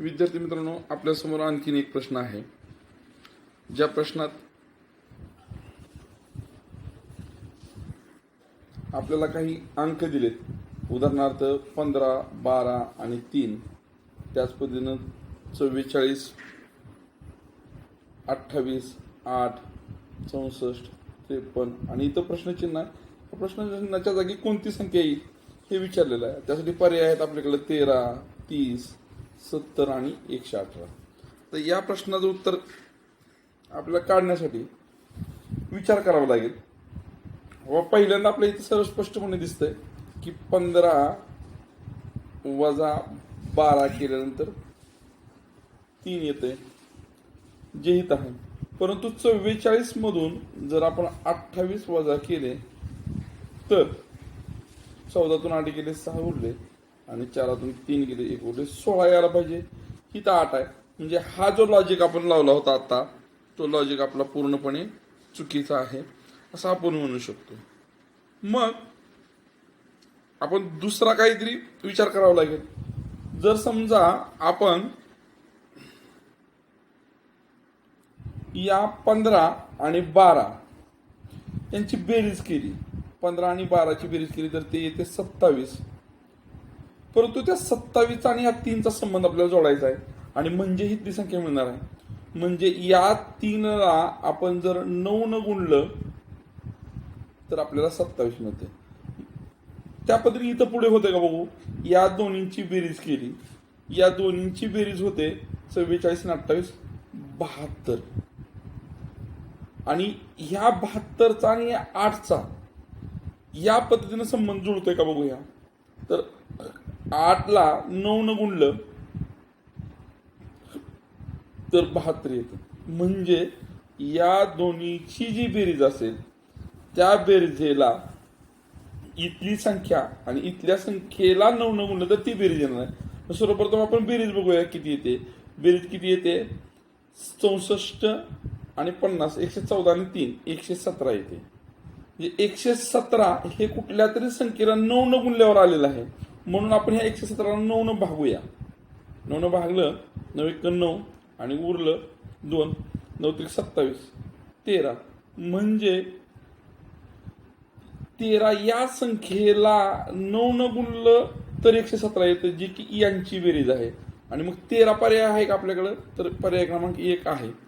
विद्यार्थी मित्रांनो आपल्यासमोर आणखीन एक प्रश्न आहे. ज्या प्रश्नात आपल्याला काही अंक दिलेत उदाहरणार्थ पंधरा बारा आणि तीन त्याच पद्धतीनं चव्वेचाळीस अठ्ठावीस आठ चौसष्ट त्रेपन्न आणि इथं प्रश्नचिन्ह आहे प्रश्नचिन्हाच्या जागी कोणती संख्या येईल हे विचारलेलं आहे. त्यासाठी पर्याय आहेत आपल्याकडे तेरा तीस सत्तर आणि एकशे अठरा. तर या प्रश्नाचं उत्तर आपल्याला काढण्यासाठी विचार करावा लागेल. व पहिल्यांदा आपल्या इथे सर्व स्पष्टपणे दिसतंय की पंधरा वजा बारा केल्यानंतर तीन येते जे हित आहे. परंतु चव्वेचाळीस मधून जर आपण अठ्ठावीस वजा केले तर चौदातून आठ गेले सहा उरले. आणि चारातून तीन गेले एक उरले. सोळा यायला पाहिजे. ही तर आठ आहे. म्हणजे हा जो लॉजिक आपण लावला होता आता तो लॉजिक आपला पूर्णपणे चुकीचा आहे. असं आपण म्हणू शकतो. मग आपण दुसरा काहीतरी विचार करावा लागेल. जर समजा आपण या पंधरा आणि बारा यांची बेरीज केली पंधरा आणि बाराची बेरीज केली तर ते येते सत्तावीस. परंतु त्या सत्तावीसचा आणि या तीनचा संबंध आपल्याला जोडायचा आहे. आणि म्हणजे ही ती संख्या मिळणार आहे. म्हणजे या तीनला आपण जर नऊ न गुणलं तर आपल्याला सत्तावीस मिळते. त्या पद्धतीने इथं पुढे होते का बघू? या दोन्हींची बेरीज केली. या दोन्हींची बेरीज होते चव्वेचाळीस आणि अठ्ठावीस बहात्तर. आणि ह्या बहात्तरचा आणि आठचा या पद्धतीनं संबंध जुळतोय का बघूया? तर आठला नऊ न गुणलं तर बहात्तर येतं. म्हणजे या दोन्हीची जी बेरीज असेल त्या बेरीजेला इथली संख्या आणि इथल्या संख्येला नऊ न गुणलं तर ती बेरीज येणार आहे. सर्वप्रथम आपण बेरीज बघूया किती येते. बेरीज किती येते? चौसष्ट आणि पन्नास एकशे चौदा आणि तीन एकशे सतरा येते. म्हणजे एकशे सतरा हे कुठल्या तरी संख्येला नऊ न गुणल्यावर आलेलं आहे. म्हणून आपण ह्या एकशे सतराला नऊनं भागूया. नऊनं भागलं नऊ एक नऊ आणि उरलं दोन नऊ त्रिक सत्तावीस. तेरा. म्हणजे तेरा या संख्येला नऊ न गुणलं तर एकशे सतरा येतं जी की यांची बेरीज आहे. आणि मग तेरा पर्याय आहे का आपल्याकडं? तर पर्याय क्रमांक एक आहे.